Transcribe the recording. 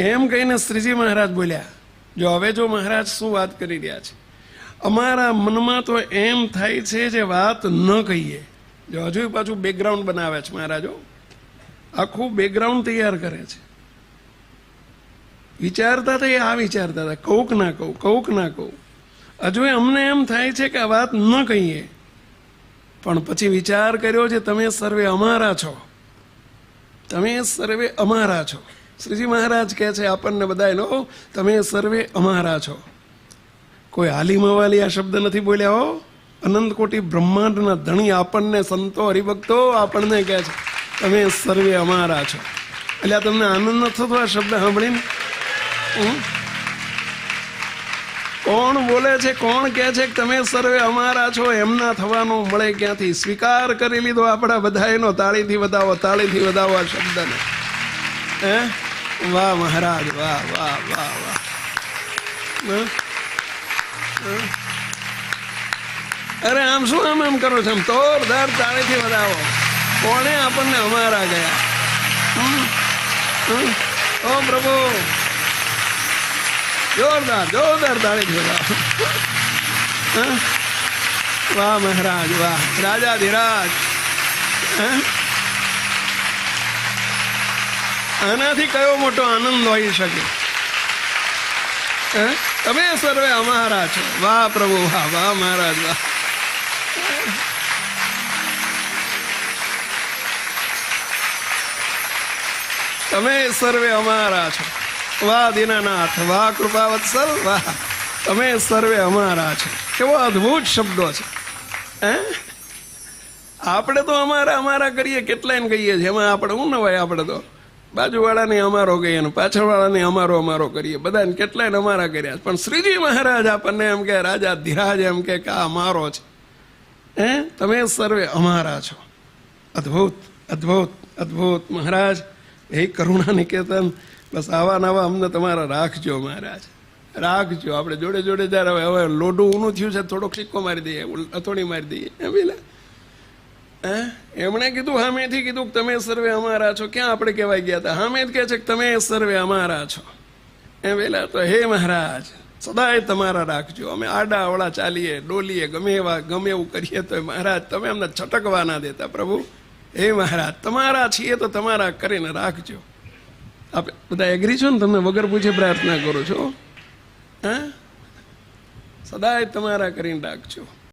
એમ કહીને શ્રીજી મહારાજ બોલ્યા, જો હવે જો મહારાજ શું વાત કરી રહ્યા છે? અમારા મનમાં તો એમ થાય છે જે વાત ન કહીએ. જો હજુ પાછું બેકગ્રાઉન્ડ બનાવે છે મહારાજો આખું બેકગ્રાઉન્ડ તૈયાર કરે છે. વિચારતા હતા એ આ વિચારતા હતા કૌક ના કહું કૌક ના કહું હજુ અમને એમ થાય છે કે આ વાત ન કહીએ. પણ પછી વિચાર કર્યો છે તમે સર્વે અમારા છો. તમે સર્વે અમારા છો. શ્રીજી મહારાજ કહે છે, આપણને બધાનો તમે સર્વે અમારા છો. કોઈ હાલીમાવાલી આ શબ્દ નથી બોલ્યા હો. અનંત કોટી બ્રહ્માંડના ધણી આપણને સંતો હરિભક્તો આપણને કહે છે, તમે સર્વે અમારા છો. એટલે આ તમને આનંદ ન થતો આ શબ્દ સાંભળીને? કોણ બોલે છે, કોણ કહે છે કે તમે સર્વે અમારા છો? એમના થવાનું મળે ક્યાંથી? સ્વીકાર કરી લીધો આપણા બધા એનો તાળીથી વધાવો તાળીથી વધાવો આ શબ્દને. હે? વાહ મહારાજ, વાહ વાહ વાહ વાહ? અરે આમ શું આમ આમ કરો છો? આમ તોરદાર તાળીથી વધાવો. કોણે આપણને અમારા ગયા? ઓ પ્રભુ. જોરદાર જોરદાર તાળીથી વધાવો? વાહ મહારાજ, વાહ. રાજા ધીરાજ. હં? આનાથી કયો મોટો આનંદ હોઈ શકે? તમે સર્વે અમારા છો. વાહ પ્રભુ, વાહ વાહ મહારાજ, વાહ. તમે સર્વે અમારા છો. વાહ દીનાનાથ, વાહ કૃપાવત્સલ, વાહ. તમે સર્વે અમારા છો. કેવો અદ્ભુત શબ્દો છે. હે? આપણે તો અમારા અમારા કરીએ કેટલાય કહીએ છીએ. એમાં આપણે હું નવાય આપણે તો? બાજુવાળાને અમારો કહીએ ને પાછળવાળાને અમારો અમારો કરીએ. બધાને કેટલાય અમારા કર્યા પણ શ્રીજી મહારાજ આપણને એમ કે, રાજા ધીરાજ એમ કે આ અમારો છે. હે? તમે સર્વે અમારા છો. અદ્ભુત અદ્ભુત અદ્ભુત મહારાજ. એ કરુણા નિકેતન. બસ આવા નવા અમને તમારા રાખજો મહારાજ. રાખજો. આપણે જોડે જોડે જ્યારે હવે લોઢું ઊનું થયું છે, થોડોક સિક્કો મારી દઈએ અથોડી મારી દઈએ. એમ એમણે કીધું, હામેથી કીધું કે તમે સર્વે અમારા છો. ક્યાં આપણે કહેવાય ગયા હતા? હામે જ કહે છે કે તમે સર્વે અમારા છો. એમ પેલા તો, હે મહારાજ, સદાય તમારા રાખજો. અમે આડા અવળા ચાલીએ, ડોલીએ, ગમે એવા, ગમે એવું કરીએ તો મહારાજ, તમે અમને છટકવા ના દેતા પ્રભુ. હે મહારાજ, તમારા છીએ તો તમારા કરીને રાખજો. આપ બધા એગ્રી છો ને? તમે વગર પૂછે પ્રાર્થના કરો છો. હા? સદાય તમારા કરીને રાખજો.